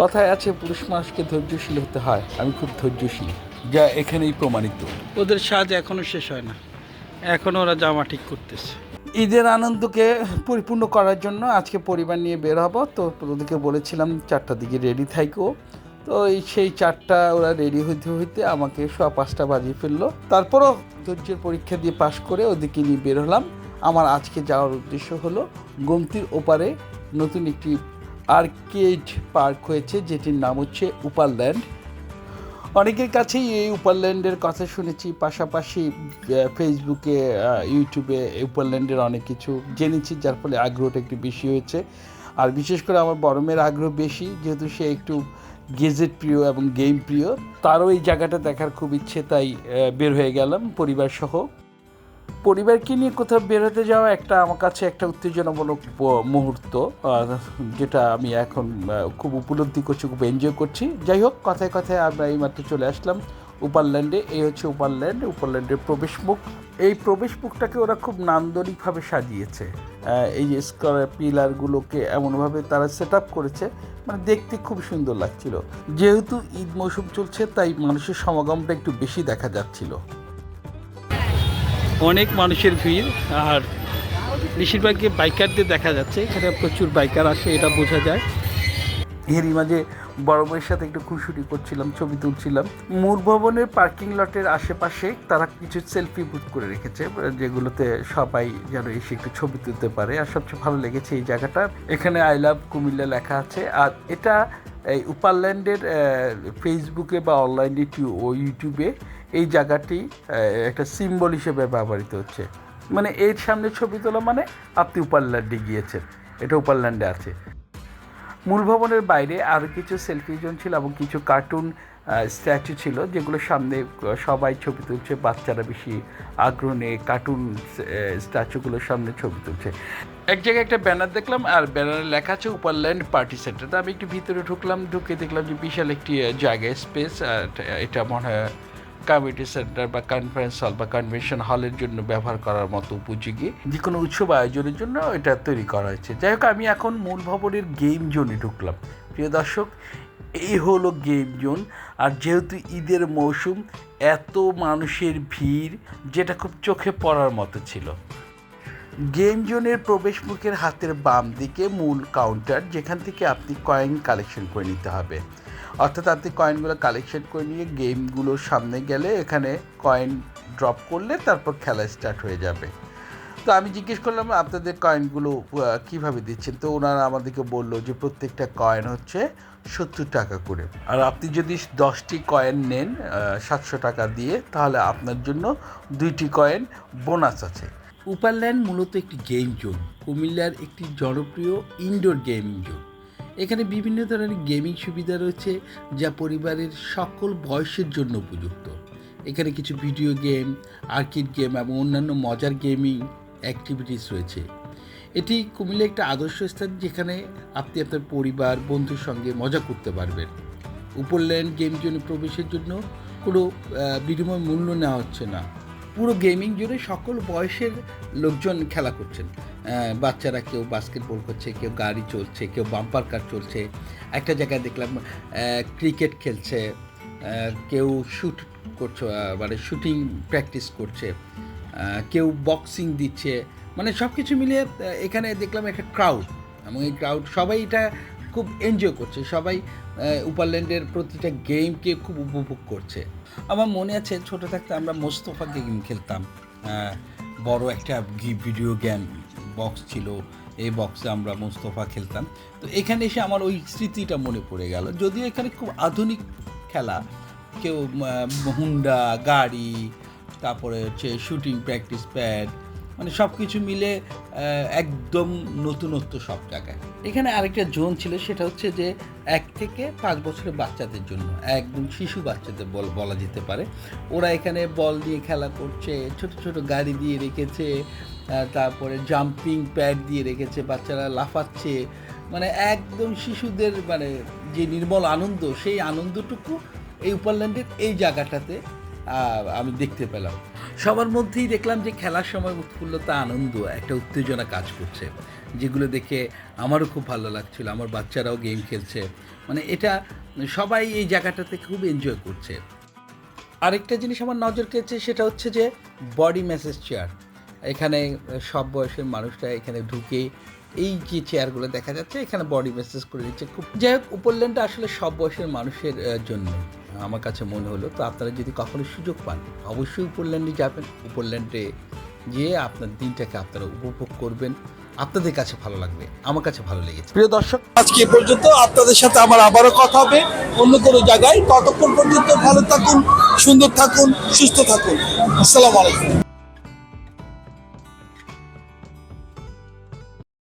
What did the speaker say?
কথায় আছে পুরুষ মানুষকে ধৈর্যশীল হতে হয়। আমি খুব ধৈর্যশীল। যা এখানেই প্রমাণিত। ওদের সাজ এখনও শেষ হয় না। এখনও ওরা জামা ঠিক করতেছে। ঈদের আনন্দকে পরিপূর্ণ করার জন্য আজকে পরিবার নিয়ে বের হব। তো ওদেরকে বলেছিলাম চারটার দিকে রেডি থাইকো। তো এই সেই চারটা ওরা রেডি হইতে হইতে আমাকে সোয়া পাঁচটা বাজিয়ে ফেলল। তারপরও ধৈর্যের পরীক্ষা দিয়ে পাশ করে ওদেরকে নিয়ে বের হলাম। আমার আজকে যাওয়ার উদ্দেশ্য হলো গোমতির ওপারে নতুন একটি আর্কেড পার্ক হয়েছে, যেটির নাম হচ্ছে উপারল্যান্ড। অনেকের কাছেই এই উপারল্যান্ডের কথা শুনেছি, পাশাপাশি ফেসবুকে ইউটিউবে উপারল্যান্ডের অনেক কিছু জেনেছি, যার ফলে আগ্রহটা একটু বেশি হয়েছে। আর বিশেষ করে আমার বরমের আগ্রহ বেশি, যেহেতু সে একটু গেজেট প্রিয় এবং গেম প্রিয়, তারও এই জায়গাটা দেখার খুব ইচ্ছে, তাই বের হয়ে গেলাম পরিবার সহ পরিবারকে নিয়ে কোথাও বেরোতে যাওয়া একটা আমার কাছে একটা উত্তেজনামূলক মুহূর্ত যেটা আমি এখন খুব উপলব্ধি করছি, খুব এনজয় করছি। যাই হোক, কথায় কথায় আমরা এইমাত্র চলে আসলাম উপারল্যান্ডে। এই হচ্ছে উপারল্যান্ড, উপারল্যান্ডের প্রবেশ মুখ এই প্রবেশ মুখটাকে ওরা খুব নান্দনিকভাবে সাজিয়েছে। এই যে স্কোয়ার পিলারগুলোকে এমনভাবে তারা সেট আপ করেছে মানে দেখতে খুব সুন্দর লাগছিল। যেহেতু ঈদ মৌসুম চলছে, তাই মানুষের সমাগমটা একটু বেশি দেখা যাচ্ছিল। অনেক মানুষের ভিড়, আর বেশিরভাগই বাইকারদের দেখা যাচ্ছে। এখানে প্রচুর বাইকার আসে, এটা বোঝা যায়। এরই মাঝে বড় বউয়ের সাথে একটু খুশুটি করছিলাম, ছবি তুলছিলাম। মূল ভবনের পার্কিং লটের আশেপাশে তারা কিছু সেলফি বুথ করে রেখেছে, যেগুলোতে সবাই যেন এসে একটু ছবি তুলতে পারে। আর সবচেয়ে ভালো লেগেছে এই জায়গাটা এখানে আই লাভ কুমিল্লা লেখা আছে। আর এটা এই উপারল্যান্ডের ফেসবুকে বা অনলাইন ও ইউটিউবে এই জায়গাটি একটা সিম্বল হিসেবে ব্যবহৃত হচ্ছে। মানে এর সামনে ছবি তোলা মানে আপনি উপারল্যান্ডে গিয়েছেন, এটা উপারল্যান্ডে আছে। মূল ভবনের বাইরে আরও কিছু সেলফি জোন ছিল এবং কিছু কার্টুন স্ট্যাচু ছিল, যেগুলো সামনে সবাই ছবি তুলছে, বাচ্চারা বেশি আগ্রহ নিয়ে কার্টুন স্ট্যাচুগুলোর সামনে ছবি তুলছে। এক জায়গায় একটা ব্যানার দেখলাম, আর ব্যানারে লেখা আছে উপারল্যান্ড পার্টি সেন্টার তো আমি একটু ভিতরে ঢুকলাম, ঢুকে দেখলাম যে বিশাল একটি জায়গায় জায়গা স্পেস এটা মনে হয় কমিউনিটি সেন্টার বা কনফারেন্স হল বা কনভেনশন হলের জন্য ব্যবহার করার মতো উপযোগী যে কোনো উৎসব আয়োজনের জন্য এটা তৈরি করা হয়েছে। যাই হোক, আমি এখন মূল ভবনের গেম জোনে ঢুকলাম। প্রিয় দর্শক, এই হলো গেম জোন আর যেহেতু ঈদের মৌসুম, এত মানুষের ভিড়, যেটা খুব চোখে পড়ার মতো ছিল। গেম জোনের প্রবেশ মুখের হাতের বাম দিকে মূল কাউন্টার যেখান থেকে আপনি কয়েন কালেকশন করে নিতে হবে। অর্থাৎ আপনি কয়েনগুলো কালেকশন করে নিয়ে গেমগুলোর সামনে গেলে এখানে কয়েন ড্রপ করলে তারপর খেলা স্টার্ট হয়ে যাবে। তো আমি জিজ্ঞেস করলাম, আপনাদের কয়েনগুলো কীভাবে দিচ্ছেন? তো ওনারা আমাদেরকে বলল যে প্রত্যেকটা কয়েন হচ্ছে সত্তর টাকা করে। আর আপনি যদি দশটি কয়েন নেন সাতশো টাকা দিয়ে, তাহলে আপনার জন্য দুইটি কয়েন বোনাস আছে। উপারল্যান্ড মূলত একটি গেম জোন কুমিল্লার একটি জনপ্রিয় ইনডোর গেমিং জোন এখানে বিভিন্ন ধরনের গেমিং সুবিধা রয়েছে যা পরিবারের সকল বয়সের জন্য উপযুক্ত। এখানে কিছু ভিডিও গেম আর্কিড গেম এবং অন্যান্য মজার গেমিং অ্যাক্টিভিটিস রয়েছে। এটি কুমিল্লা একটা আদর্শ স্থান যেখানে আপনি আপনার পরিবার, বন্ধুর সঙ্গে মজা করতে পারবেন। উপরল্যান্ড গেম জোনে প্রবেশের জন্য কোনো বিনিময় মূল্য নেওয়া হচ্ছে না। পুরো গেমিং জুড়ে সকল বয়সের লোকজন খেলা করছেন। বাচ্চারা কেউ বাস্কেটবল করছে, কেউ গাড়ি চলছে, কেউ বাম্পার কার চলছে। একটা জায়গায় দেখলাম ক্রিকেট খেলছে কেউ শ্যুট করছে মানে শ্যুটিং প্র্যাকটিস করছে কেউ বক্সিং দিচ্ছে মানে সব কিছু মিলিয়ে এখানে দেখলাম একটা ক্রাউড এবং এই ক্রাউড সবাই এটা খুব এনজয় করছে। সবাই উপারল্যান্ডের প্রতিটা গেমকে খুব উপভোগ করছে। আমার মনে আছে, ছোট থাকতে আমরা মোস্তফা গেম খেলতাম। বড় একটা ভিডিও গেম বক্স ছিল। এই বক্সে আমরা মোস্তফা খেলতাম। তো এখানে এসে আমার ওই স্মৃতিটা মনে পড়ে গেল। যদিও এখানে খুব আধুনিক খেলা। কেউ হুন্ডা গাড়ি, তারপরে হচ্ছে শুটিং প্র্যাকটিস প্যাড মানে সব কিছু মিলে একদম নতুনত্ব সব জায়গায়। এখানে আরেকটা জোন ছিল, সেটা হচ্ছে যে এক থেকে পাঁচ বছরের বাচ্চাদের জন্য, একদম শিশু বাচ্চাদের বল, বলা যেতে পারে। ওরা এখানে বল দিয়ে খেলা করছে, ছোট ছোট গাড়ি দিয়ে রেখেছে তারপরে জাম্পিং প্যাড দিয়ে রেখেছে, বাচ্চারা লাফাচ্ছে। মানে একদম শিশুদের মানে যে নির্মল আনন্দ, সেই আনন্দটুকু এই উপরল্যান্ডের এই জায়গাটাতে আমি দেখতে পেলাম। সবার মধ্যেই দেখলাম যে খেলার সময় উৎফুল্লতা, আনন্দ একটা উত্তেজনা কাজ করছে, যেগুলো দেখে আমারও খুব ভালো লাগছিল, আমার বাচ্চারাও গেম খেলছে। মানে এটা সবাই এই জায়গাটাতে খুব এনজয় করছে। আরেকটা জিনিস আমার নজর কেড়েছে সেটা হচ্ছে যে বডি ম্যাসেজ চেয়ার এখানে সব বয়সের মানুষরা এখানে ঢুকে এই যে চেয়ারগুলো দেখা যাচ্ছে, এখানে বডি ম্যাসেজ করে দিচ্ছে খুব যাই হোক উপরল্যান্ডটা আসলে সব বয়সের মানুষের জন্য আমার কাছে মনে হলো, তো আপনারা যদি কখনো সুযোগ পান, অবশ্যই উপরল্যান্ডে যাবেন। উপরল্যান্ডে গিয়ে আপনার দিনটাকে আপনারা উপভোগ করবেন। আপনাদের কাছে ভালো লাগবে, আমার কাছে ভালো লেগেছে। প্রিয় দর্শক, আজকে পর্যন্ত। আপনাদের সাথে আমার আবারও কথা হবে অন্য কোনো জায়গায়। ততক্ষণ পর্যন্ত ভালো থাকুন, সুন্দর থাকুন, সুস্থ থাকুন। আসসালামু আলাইকুম।